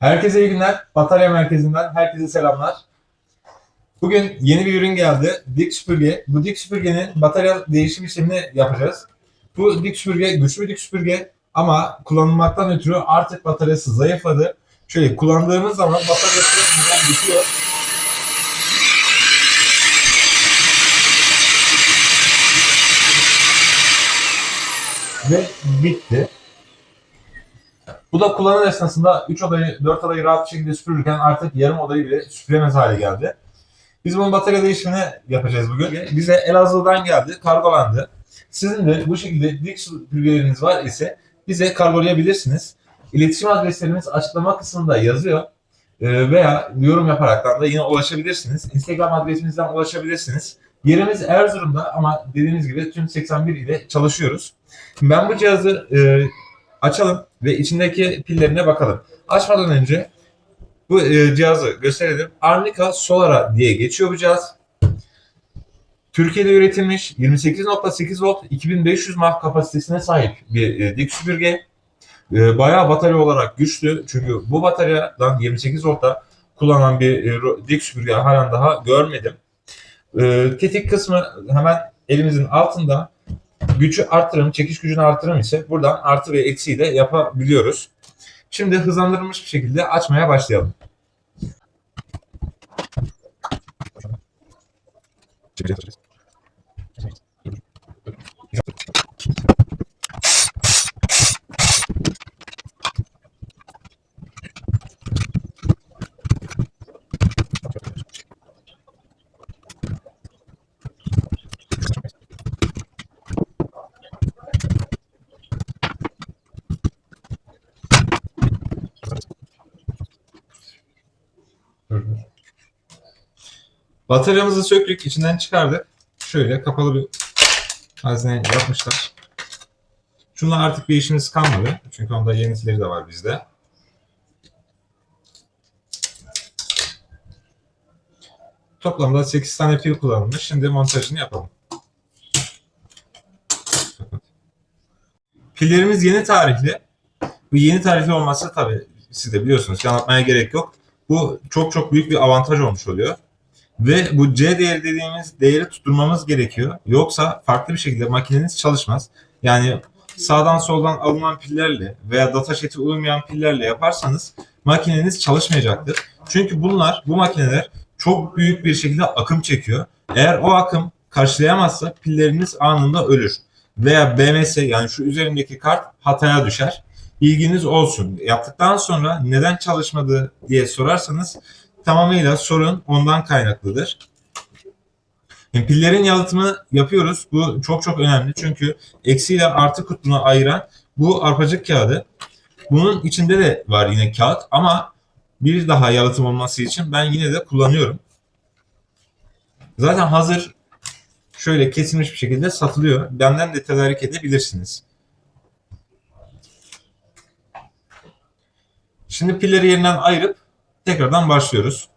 Herkese iyi günler. Batarya Merkezi'nden herkese selamlar. Bugün yeni bir ürün geldi. Dik süpürge. Bu dik süpürgenin batarya değişim işlemini yapacağız. Bu dik süpürge güçlü bir dik süpürge ama kullanılmaktan ötürü artık bataryası zayıfladı. Şöyle kullandığımız zaman bataryası buradan bitiyor. Ve bitti. Bu da kullanım esnasında 3 odayı, 4 odayı rahat bir şekilde süpürürken artık yarım odayı bile süpüremez hale geldi. Biz bunun batarya değişimini yapacağız bugün. Bize Elazığ'dan geldi, kargolandı. Sizin de bu şekilde dik süpürgeleriniz var ise bize kargolayabilirsiniz. İletişim adreslerimiz açıklama kısmında yazıyor. Ee, veya yorum yaparaktan da yine ulaşabilirsiniz. Instagram adresimizden ulaşabilirsiniz. Yerimiz Erzurum'da ama dediğimiz gibi tüm 81 ile çalışıyoruz. Ben bu cihazı e, açalım ve içindeki pillerine bakalım. Açmadan önce bu e, cihazı gösterelim. Arnica Solara diye geçiyor bu cihaz. Türkiye'de üretilmiş 28.8 volt 2500 mAh kapasitesine sahip bir e, dik süpürge. E, bayağı batarya olarak güçlü. Çünkü bu bataryadan 28 voltta kullanan bir e, dik süpürge halen daha görmedim. E, tetik kısmı hemen elimizin altında. Gücü arttırım, çekiş gücünü arttırım ise buradan artı ve eksiği de yapabiliyoruz. Şimdi hızlandırılmış bir şekilde açmaya başlayalım. Bataryamızı söktük, içinden çıkardık. Şöyle kapalı bir hazne yapmışlar. Şunla artık bir işimiz kalmadı. Çünkü onda yenileri de var bizde. Toplamda 8 tane pil kullanılmış. Şimdi montajını yapalım. Pillerimiz yeni tarihli. Bu yeni tarihli olması tabii siz de biliyorsunuz anlatmaya gerek yok. Bu çok çok büyük bir avantaj olmuş oluyor. Ve bu C değeri dediğimiz değeri tutturmamız gerekiyor. Yoksa farklı bir şekilde makineniz çalışmaz. Yani sağdan soldan alınan pillerle veya datasheet'e uymayan pillerle yaparsanız makineniz çalışmayacaktır. Çünkü bunlar, bu makineler çok büyük bir şekilde akım çekiyor. Eğer o akım karşılayamazsa pilleriniz anında ölür. Veya BMS yani şu üzerindeki kart hataya düşer. Bilginiz olsun. Yaptıktan sonra neden çalışmadı diye sorarsanız tamamıyla sorun ondan kaynaklıdır. Yani pillerin yalıtımını yapıyoruz. Bu çok çok önemli. Çünkü eksi ile artı kutbunu ayıran bu arpacık kağıdı. Bunun içinde de var yine kağıt ama bir daha yalıtım olması için ben yine de kullanıyorum. Zaten hazır şöyle kesilmiş bir şekilde satılıyor. Benden de tedarik edebilirsiniz. Şimdi pilleri yerinden ayırıp tekrardan başlıyoruz.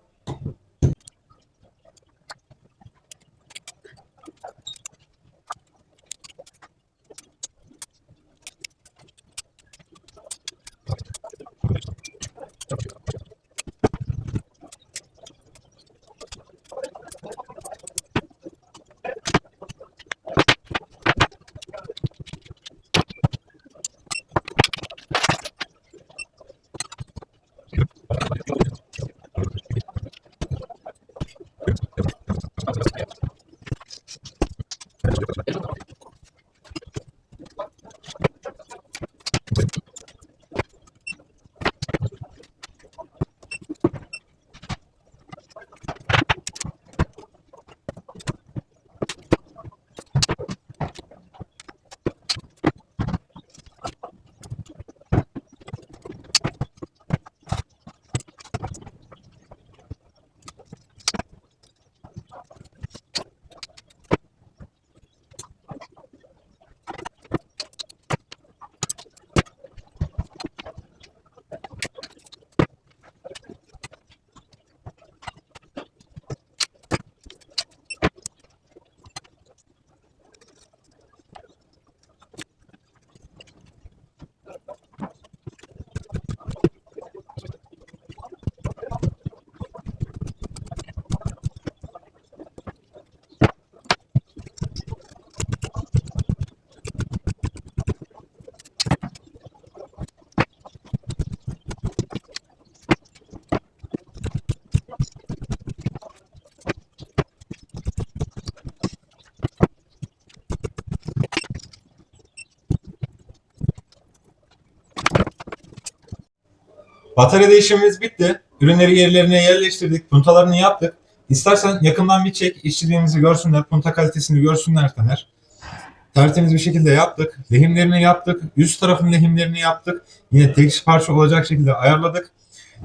Batarya değişimimiz bitti. Ürünleri yerlerine yerleştirdik. Puntalarını yaptık. İstersen yakından bir çek. işçiliğimizi görsünler. Punta kalitesini görsünler Taner. Tertemiz bir şekilde yaptık. Lehimlerini yaptık. Üst tarafın lehimlerini yaptık. Yine tek parça olacak şekilde ayarladık.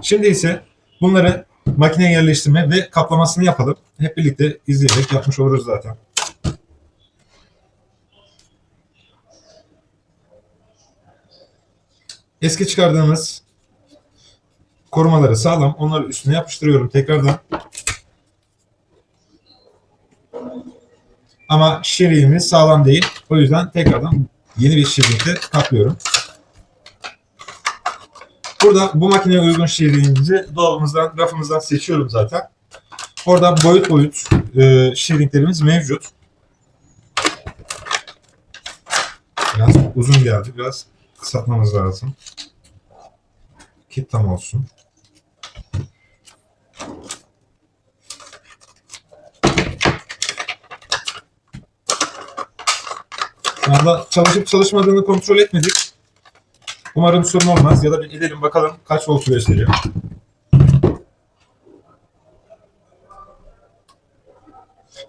Şimdi ise bunları makineye yerleştirme ve kaplamasını yapalım. Hep birlikte izleyerek yapmış oluruz zaten. Eski çıkardığımız korumaları sağlam. Onları üstüne yapıştırıyorum tekrardan. Ama şişeliğimiz sağlam değil. O yüzden tekrardan yeni bir şişelikle kaplıyorum. Burada bu makineye uygun şişeliğimizi dolabımızdan, rafımızdan seçiyorum zaten. Orada boyut boyut e, şişeliklerimiz mevcut. Biraz uzun geldi. Biraz kısaltmamız lazım. Ki tam olsun. Anda çalışıp çalışmadığını kontrol etmedik. Umarım sorun olmaz ya da bir edelim bakalım kaç volt gösteriyor.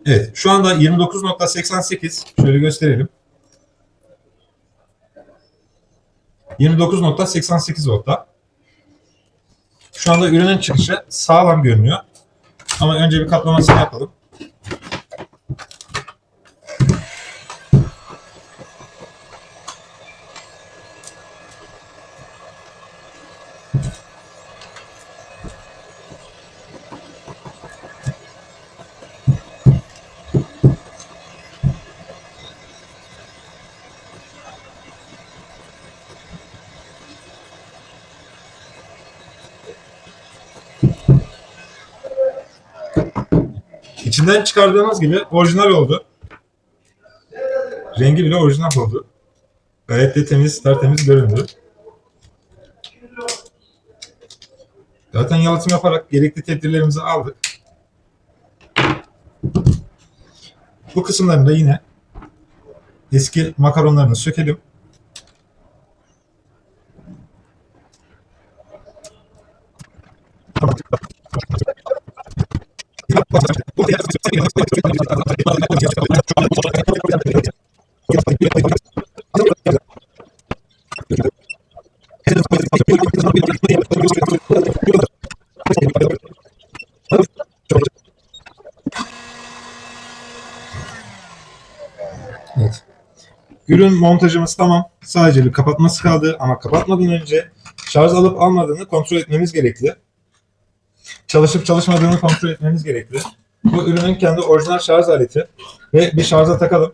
Evet şu anda 29.88 şöyle gösterelim. 29.88 voltta. Şu anda ürünün çıkışı sağlam görünüyor. Ama önce bir kaplamasını yapalım. İçinden çıkardığımız gibi orijinal oldu. Rengi bile orijinal oldu. Gayet de temiz, tertemiz göründü. Zaten yalıtım yaparak gerekli tedbirlerimizi aldık. Bu kısımlarını da yine eski makaronlarını sökelim. Ürün montajımız tamam. Sadece bir kapatması kaldı ama kapatmadan önce şarj alıp almadığını kontrol etmemiz gerekli. Çalışıp çalışmadığını kontrol etmemiz gerekli. Bu ürünün kendi orijinal şarj aleti ve bir şarja takalım.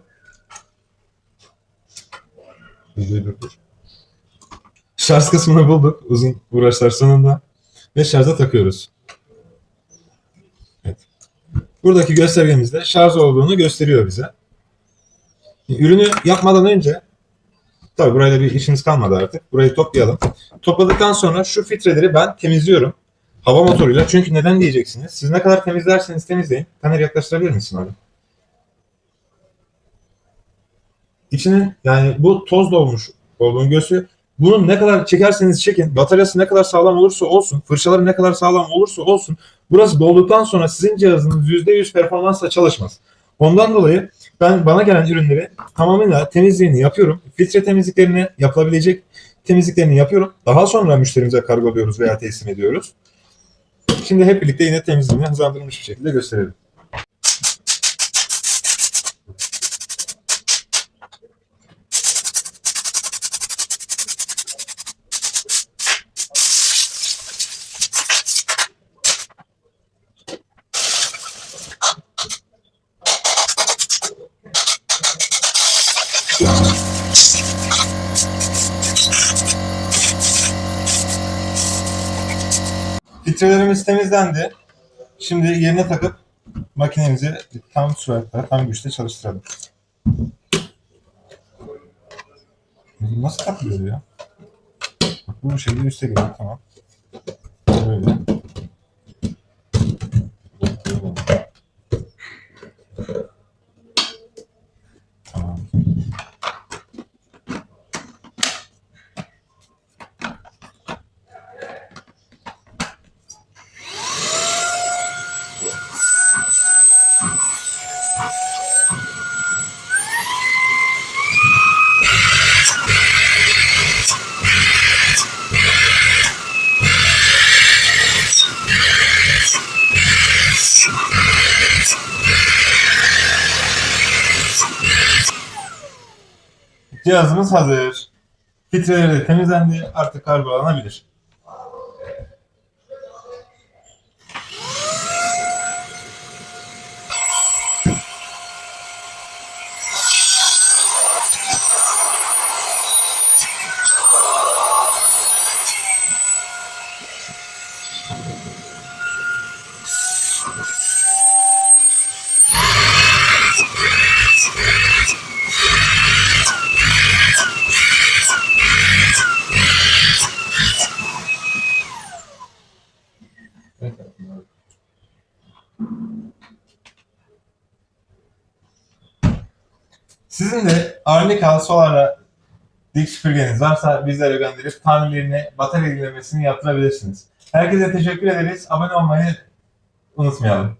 Şarj kısmını bulduk uzun uğraşlar sonunda ve şarja takıyoruz. Evet. Buradaki göstergemizde şarj olduğunu gösteriyor bize. Ürünü yapmadan önce tabi burayla bir işimiz kalmadı artık. Burayı toplayalım. Topladıktan sonra şu filtreleri ben temizliyorum. Hava motoruyla. Çünkü neden diyeceksiniz? Siz ne kadar temizlerseniz temizleyin. Taner yaklaştırabilir misin abi? İçinin yani bu toz dolmuş olduğunu gösteriyor. Bunu ne kadar çekerseniz çekin, bataryası ne kadar sağlam olursa olsun, fırçaları ne kadar sağlam olursa olsun, burası dolduktan sonra sizin cihazınız %100 performansla çalışmaz. Ondan dolayı ben bana gelen ürünleri tamamıyla temizliğini yapıyorum. Filtre temizliklerini yapılabilecek temizliklerini yapıyorum. Daha sonra müşterimize kargoluyoruz veya teslim ediyoruz. Şimdi hep birlikte yine temizliğini hızlandırılmış bir şekilde gösterelim. Filtrelerimiz temizlendi. Şimdi yerine takıp makinemizi tam süratle, tam güçte çalıştıralım. Nasıl takılıyor ya? Bu şekilde üste geliyor tamam. Cihazımız hazır. Filtreleri de temizlendi. Artık kargolanabilir. Sizin de Arnica Solar'a dik süpürgeniz varsa bizlere gönderip tamirlerini, batarya yenilemesini yaptırabilirsiniz. Herkese teşekkür ederiz. Abone olmayı unutmayalım.